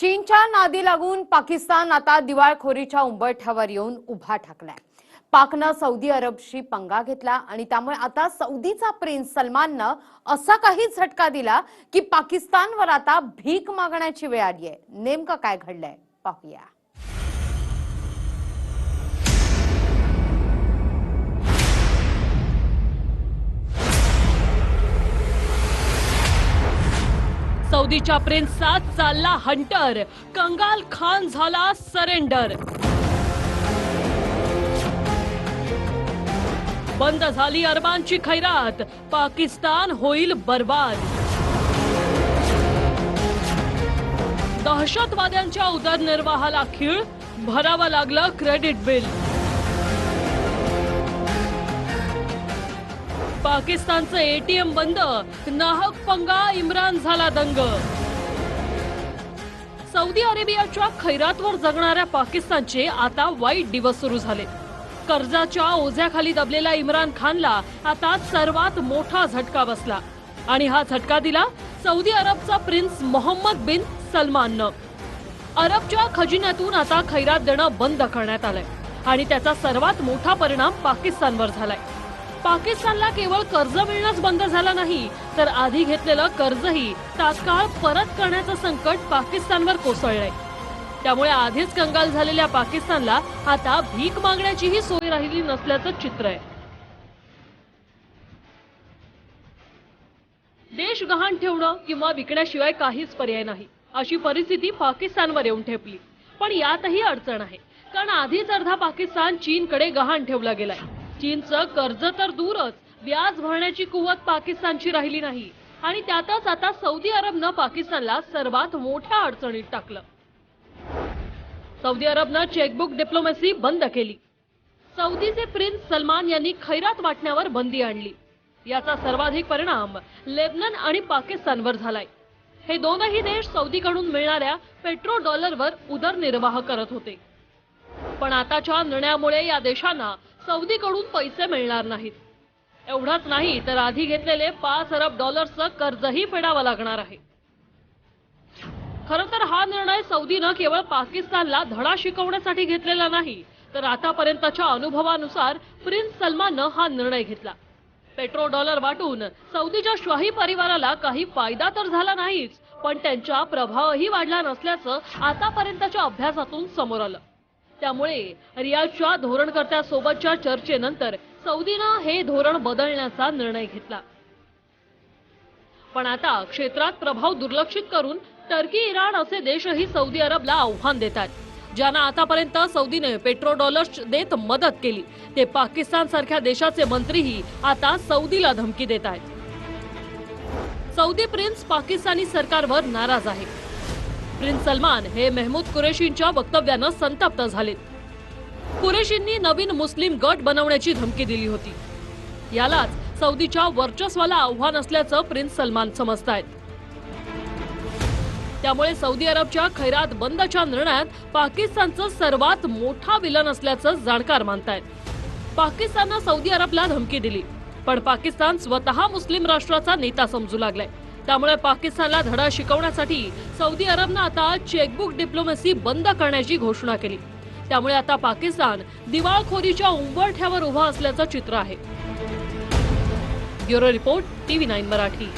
चीनच्या नादी लागून पाकिस्तान आता दिवाळखोरीच्या उंबरठ्यावर येऊन उभा ठाकलाय. पाकनं सौदी अरबशी पंगा घेतला आणि त्यामुळे आता सौदीचा प्रिन्स सलमाननं असा काही झटका दिला की पाकिस्तानवर आता भीक मागण्याची वेळ आली आहे. नेमकं काय घडलंय पाहूया. सौदीच्या प्रिन्सचा चालला हंटर. कंगाल खान झाला सरेंडर. बंद झाली अरबांची खैरात. पाकिस्तान होईल बर्बाद. दहशतवाद्यांच्या उदरनिर्वाहाला खीळ. भरावं लागलं क्रेडिट बिल. पाकिस्तानचं एटीएम बंद. नाहक पंगा इम्रान झाला दंग. सौदी अरेबियाच्या खैरातवर जगणाऱ्या पाकिस्तानचे आता वाईट दिवस सुरू झाले. कर्जाच्या ओझ्याखाली दबलेल्या इम्रान खानला आता सर्वात मोठा झटका बसला. आणि हा झटका दिला सौदी अरबचा प्रिन्स मोहम्मद बिन सलमाननं. अरबच्या खजिन्यातून आता खैरात देणं बंद करण्यात आलंय. आणि त्याचा सर्वात मोठा परिणाम पाकिस्तानवर झालाय. पाकिस्तानला केवळ कर्ज मिळणंच बंद झालं नाही तर आधी घेतलेलं कर्जही तात्काळ परत करण्याचं संकट पाकिस्तानवर कोसळलंय. त्यामुळे आधीच कंगाल झालेल्या पाकिस्तानला आता भीक मागण्याचीही सोय राहिली नसल्याचं चित्र आहे. देश गहाण ठेवणं किंवा विकण्याशिवाय काहीच पर्याय नाही अशी परिस्थिती पाकिस्तानवर येऊन ठेपली. पण यातही अडचण आहे कारण आधीच अर्धा पाकिस्तान चीनकडे गहाण ठेवला गेलाय. चीनचं कर्ज तर दूरच. व्याज भरण्याची कुवत पाकिस्तानची राहिली नाही. आणि त्यातच आता सौदी अरबनं पाकिस्तानला सर्वात मोठ्या अडचणीत टाकलं. सौदी अरबनं चेकबुक डिप्लोमेसी बंद केली. सौदीचे प्रिन्स सलमान यांनी खैरात वाटण्यावर बंदी आणली. याचा सर्वाधिक परिणाम लेबनन आणि पाकिस्तानवर झालाय. हे दोनही देश सौदीकडून मिळणाऱ्या पेट्रो डॉलरवर उदरनिर्वाह करत होते. पण आताच्या निर्णयामुळे या देशांना सौदीकडून पैसे मिळणार नाहीत. एवढाच नाही तर आधी घेतलेले पाच अरब डॉलर्सचं कर्जही फेडावं लागणार आहे. खरं तर हा निर्णय सौदीनं केवळ पाकिस्तानला धडा शिकवण्यासाठी घेतलेला नाही तर आतापर्यंतच्या अनुभवानुसार प्रिन्स सलमाननं हा निर्णय घेतला. पेट्रो डॉलर वाटून सौदीच्या शाही परिवाराला काही फायदा तर झाला नाहीच पण त्यांचा प्रभावही वाढला नसल्याचं आतापर्यंतच्या अभ्यासातून समोर आलं. त्यामुळे रियाजच्या धोरणकर्त्यासोबतच्या चर्चेनंतर सौदीनं हे धोरण बदलण्याचा निर्णय घेतला. पण आता क्षेत्रात प्रभाव दुर्लक्षित करून टर्की इराण असे देशही सौदी अरबला आव्हान देतात ज्यांना आतापर्यंत सौदीने पेट्रो डॉलर्स देत मदत केली. ते पाकिस्तान सारख्या देशाचे मंत्रीही आता सौदीला धमकी देत आहेत. सौदी प्रिन्स पाकिस्तानी सरकारवर नाराज आहे. प्रिन्स सलमान हे मेहमूद कुरेशींच्या वक्तव्यानं संतप्त झालेत कुरेशींनी नवीन मुस्लिम गट बनवण्याची धमकी दिली होती. यालाच सौदीच्या वर्चस्वाला आव्हान असल्याचं प्रिन्स सलमान समजत आहेत त्यामुळे सौदी अरबच्या खैरात बंदच्या निर्णयात पाकिस्तानचं सर्वात मोठा विलन असल्याचं जाणकार मानतायत. पाकिस्ताननं सौदी अरबला धमकी दिली पण पाकिस्तान स्वतः मुस्लिम राष्ट्राचा नेता समजू लागलाय. त्यामुळे पाकिस्तानला धडा शिकवण्यासाठी सौदी अरबनं आता चेकबुक डिप्लोमसी बंद करण्याची घोषणा केली. त्यामुळे आता पाकिस्तान दिवाळखोरीच्या उंबरठ्यावर उभा असल्याचं चित्र आहे. Bureau report TV nine Marathi.